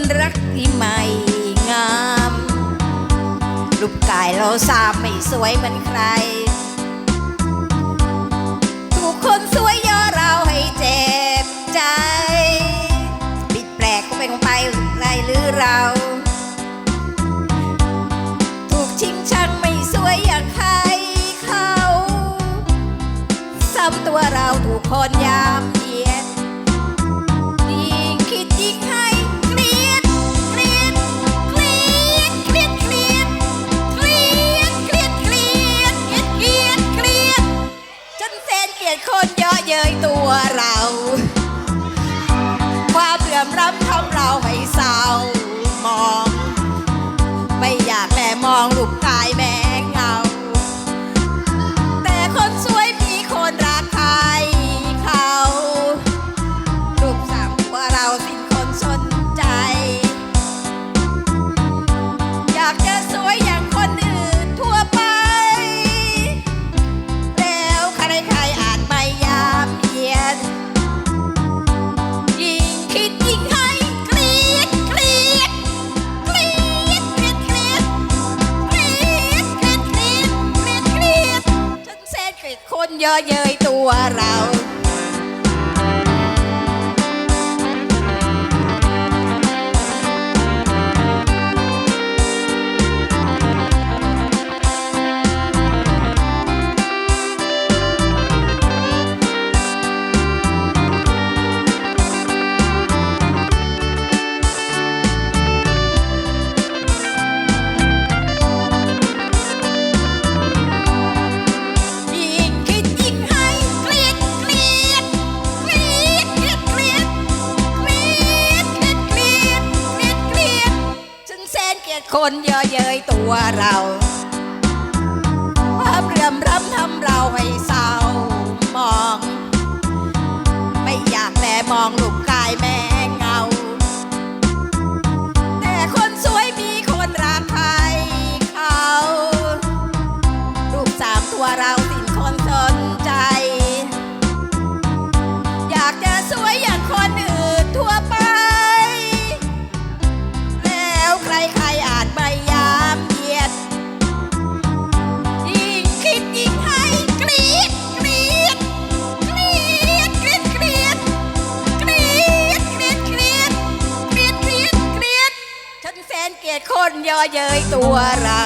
นรักที่ไม่งามรูปกายเราสามไม่สวยเหมือนใคร ถูกคนสวยย่อเราให้เจ็บใจ ปิดแปลกก็เป็นของไปไรหรือเรา ถูกชิงชังไม่สวยอย่างใครเขาซ้ำตัวเราถูกคนยาม เกลียดคนเยอะเย้ยตัวเรา ความเหลื่อมล้ำทำ เยอะเย้ยตัวเรา คนเยอะเย้ยตัวเราความเรื่มรำทำเราให้เศร้ามอง ไม่อยากแลมองรูปกายแม่เงา แต่คนสวยมีคนรักใครเขา รูปสามตัวเราสินคนสนียดคนย่อเย้ยตัวเรา